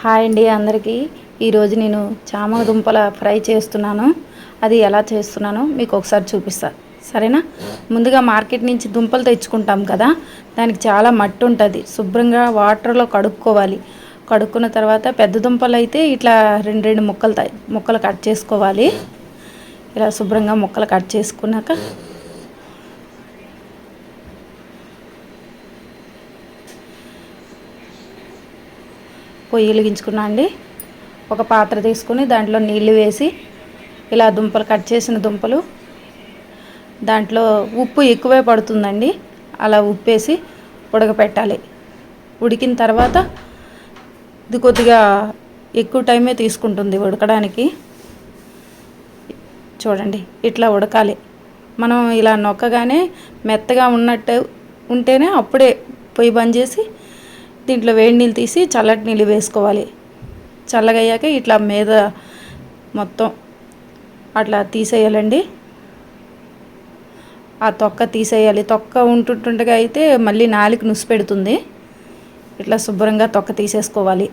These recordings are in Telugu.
హాయ్ అండి అందరికీ. ఈరోజు నేను చామ దుంపల ఫ్రై చేస్తున్నాను. అది ఎలా చేస్తున్నానో మీకు ఒకసారి చూపిస్తా. సరేనా? ముందుగా మార్కెట్ నుంచి దుంపలు తెచ్చుకుంటాం కదా దానికి చాలా మట్టి ఉంటుంది. శుభ్రంగా వాటర్లో కడుక్కోవాలి. కడుక్కున్న తర్వాత పెద్ద దుంపలు అయితే ఇట్లా రెండు రెండు ముక్కలు ముక్కలు కట్ చేసుకోవాలి. ఇలా శుభ్రంగా ముక్కలు కట్ చేసుకున్నాక పొయ్యి వెలిగించుకున్నా అండి. ఒక పాత్ర తీసుకుని దాంట్లో నీళ్ళు వేసి ఇలా దుంపలు కట్ చేసిన దుంపలు. దాంట్లో ఉప్పు ఎక్కువే పడుతుందండి. అలా ఉప్పేసి ఉడకపెట్టాలి. ఉడికిన తర్వాత ఇది కొద్దిగా ఎక్కువ టైమే తీసుకుంటుంది ఉడకడానికి. చూడండి ఇట్లా ఉడకాలి. మనం ఇలా నొక్కగానే మెత్తగా ఉన్నట్టు ఉంటేనే అప్పుడే పొయ్యి బంద్ చేసి దీంట్లో వేడి నీళ్ళు తీసి చల్లటి నీళ్ళు వేసుకోవాలి. చల్లగయ్యాక ఇట్లా మీద మొత్తం అట్లా తీసేయాలండి. ఆ తొక్క తీసేయాలి. తొక్క ఉంటుండగా అయితే మళ్ళీ నాలుగు నుసి పెడుతుంది. ఇట్లా శుభ్రంగా తొక్క తీసేసుకోవాలి.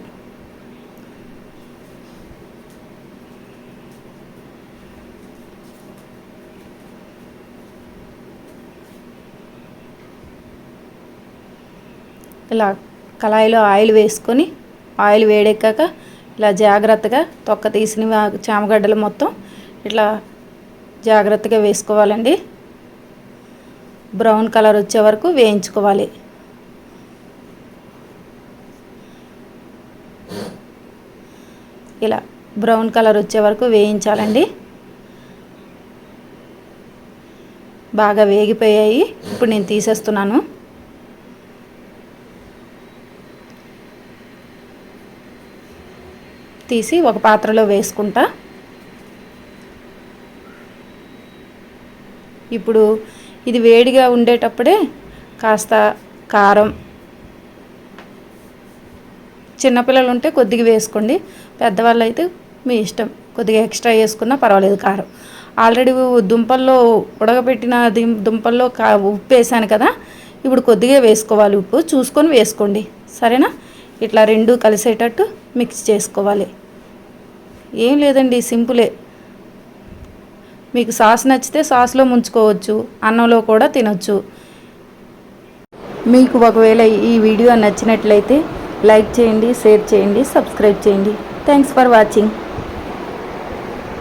ఇలా కళాయిలో ఆయిల్ వేసుకొని ఆయిల్ వేడెక్కాక ఇలా జాగ్రత్తగా తొక్క తీసిన చామగడ్డలు మొత్తం ఇట్లా జాగ్రత్తగా వేసుకోవాలండి. బ్రౌన్ కలర్ వచ్చే వరకు వేయించుకోవాలి. ఇలా బ్రౌన్ కలర్ వచ్చే వరకు వేయించాలండి. బాగా వేగిపోయాయి. ఇప్పుడు నేను తీసేస్తున్నాను. తీసి ఒక పాత్రలో వేసుకుంటా. ఇప్పుడు ఇది వేడిగా ఉండేటప్పుడే కాస్త కారం. చిన్నపిల్లలు ఉంటే కొద్దిగా వేసుకోండి. పెద్దవాళ్ళు అయితే మీ ఇష్టం. కొద్దిగా ఎక్స్ట్రా వేసుకున్నా పర్వాలేదు కారం. ఆల్రెడీ దుంపల్లో ఉడకబెట్టిన దుంపల్లో కా ఉప్పు వేసాను కదా. ఇప్పుడు కొద్దిగా వేసుకోవాలి ఉప్పు. చూసుకొని వేసుకోండి. సరేనా? ఇట్లా రెండు కలిసేటట్టు మిక్స్ చేసుకోవాలి. ఏం లేదండి సింపులే. మీకు సాస్ నచ్చితే సాస్లో ముంచుకోవచ్చు అన్నంలో కూడా తినొచ్చు. మీకు ఒకవేళ ఈ వీడియో నచ్చినట్లయితే లైక్ చేయండి షేర్ చేయండి సబ్స్క్రైబ్ చేయండి. Thanks for watching.